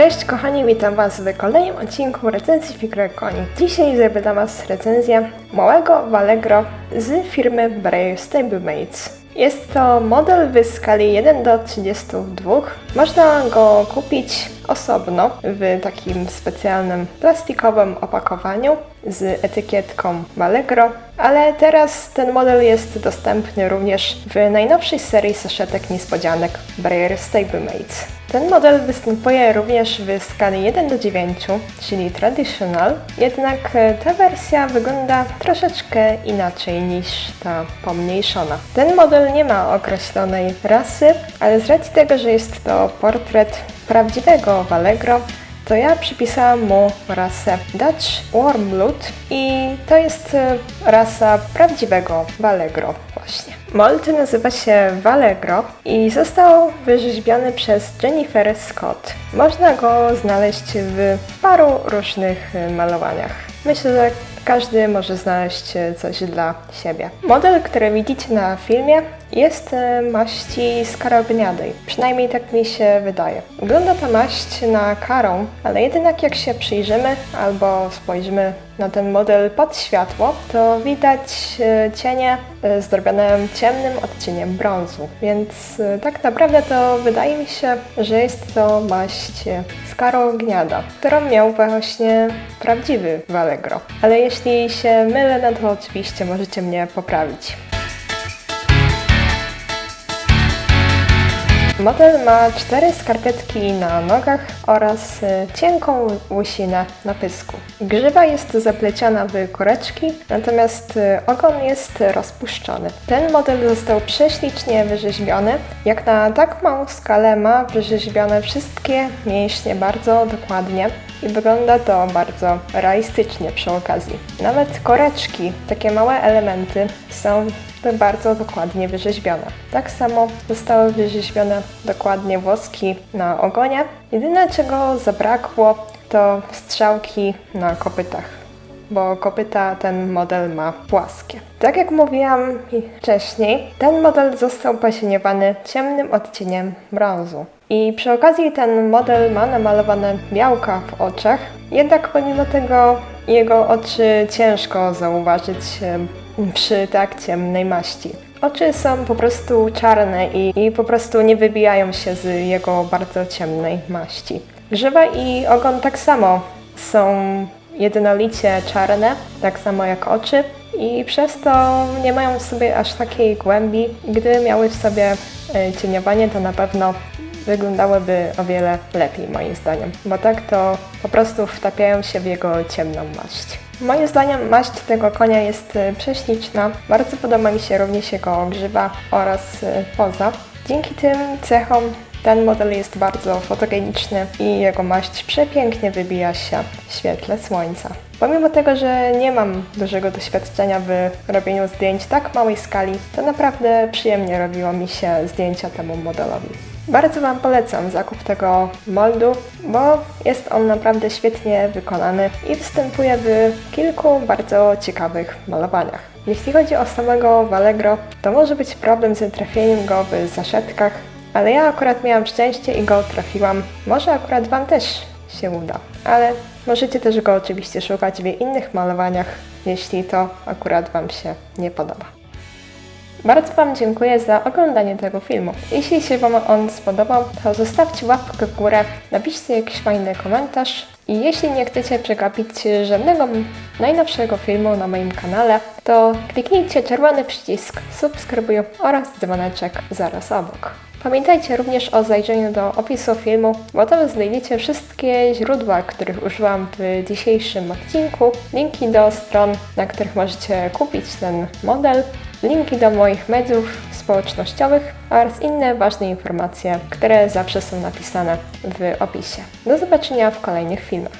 Cześć kochani, witam Was w kolejnym odcinku recenzji Figurek Koni. Dzisiaj zrobię dla Was recenzję małego Valegro z firmy Braille Stablemates. Jest to model w skali 1 do 32. Można go kupić osobno w takim specjalnym plastikowym opakowaniu z etykietką Valegro, ale teraz ten model jest dostępny również w najnowszej serii saszetek niespodzianek Braille Stablemates. Ten model występuje również w skali 1 do 9, czyli traditional, jednak e, ta wersja wygląda troszeczkę inaczej niż ta pomniejszona. Ten model nie ma określonej rasy, ale z racji tego, że jest to portret prawdziwego Valegro, to ja przypisałam mu rasę Dutch Warmblood i to jest e, rasa prawdziwego Valegro właśnie. Mold nazywa się Valegro i został wyrzeźbiony przez Jennifer Scott. Można go znaleźć w paru różnych e, malowaniach. Myślę, każdy może znaleźć e, coś dla siebie. Model, który widzicie na filmie, jest e, maści skarabniadej. Przynajmniej tak mi się wydaje. Wygląda ta maść na karą, ale jednak jak się przyjrzymy albo spojrzymy na ten model pod światło, to widać e, cienie e, zrobione ciemnym odcieniem brązu. Więc tak naprawdę to wydaje mi się, że jest to maść skarogniada, którą miał właśnie prawdziwy Valegro. Ale jeśli się mylę, no to oczywiście możecie mnie poprawić. Model ma cztery skarpetki na nogach oraz e, cienką łysinę na pysku. Grzywa jest zapleciona w koreczki, natomiast e, ogon jest rozpuszczony. Ten model został prześlicznie wyrzeźbiony. Jak na tak małą skalę ma wyrzeźbione wszystkie mięśnie bardzo dokładnie i wygląda to bardzo realistycznie przy okazji. Nawet koreczki, takie małe elementy, są to bardzo dokładnie wyrzeźbione. Tak samo zostały wyrzeźbione dokładnie włoski na ogonie. Jedyne czego zabrakło to strzałki na kopytach, bo kopyta ten model ma płaskie. Tak jak mówiłam wcześniej, ten model został posieniowany ciemnym odcieniem brązu. I przy okazji ten model ma namalowane białka w oczach, jednak pomimo tego jego oczy ciężko zauważyć przy tak ciemnej maści. Oczy są po prostu czarne i, i po prostu nie wybijają się z jego bardzo ciemnej maści. Grzywa i ogon tak samo są jednolicie czarne, tak samo jak oczy i przez to nie mają w sobie aż takiej głębi. Gdyby miały w sobie e, cieniowanie, to na pewno wyglądałyby o wiele lepiej moim zdaniem, bo tak to po prostu wtapiają się w jego ciemną maść. Moim zdaniem maść tego konia jest e, prześliczna, bardzo podoba mi się również jego grzywa oraz e, poza. Dzięki tym cechom ten model jest bardzo fotogeniczny i jego maść przepięknie wybija się w świetle słońca. Pomimo tego, że nie mam dużego doświadczenia w robieniu zdjęć tak małej skali, to naprawdę przyjemnie robiło mi się zdjęcia temu modelowi. Bardzo Wam polecam zakup tego moldu, bo jest on naprawdę świetnie wykonany i występuje w kilku bardzo ciekawych malowaniach. Jeśli chodzi o samego Valegro, to może być problem z trafieniem go w zaszetkach, ale ja akurat miałam szczęście i go trafiłam. Może akurat Wam też się uda, ale możecie też go oczywiście szukać w innych malowaniach, jeśli to akurat Wam się nie podoba. Bardzo Wam dziękuję za oglądanie tego filmu. Jeśli się Wam on spodobał, to zostawcie łapkę w górę, napiszcie jakiś fajny komentarz i jeśli nie chcecie przegapić żadnego najnowszego filmu na moim kanale, to kliknijcie czerwony przycisk subskrybuj oraz dzwoneczek zaraz obok. Pamiętajcie również o zajrzeniu do opisu filmu, bo tam znajdziecie wszystkie źródła, których użyłam w dzisiejszym odcinku, linki do stron, na których możecie kupić ten model, linki do moich mediów społecznościowych oraz inne ważne informacje, które zawsze są napisane w opisie. Do zobaczenia w kolejnych filmach.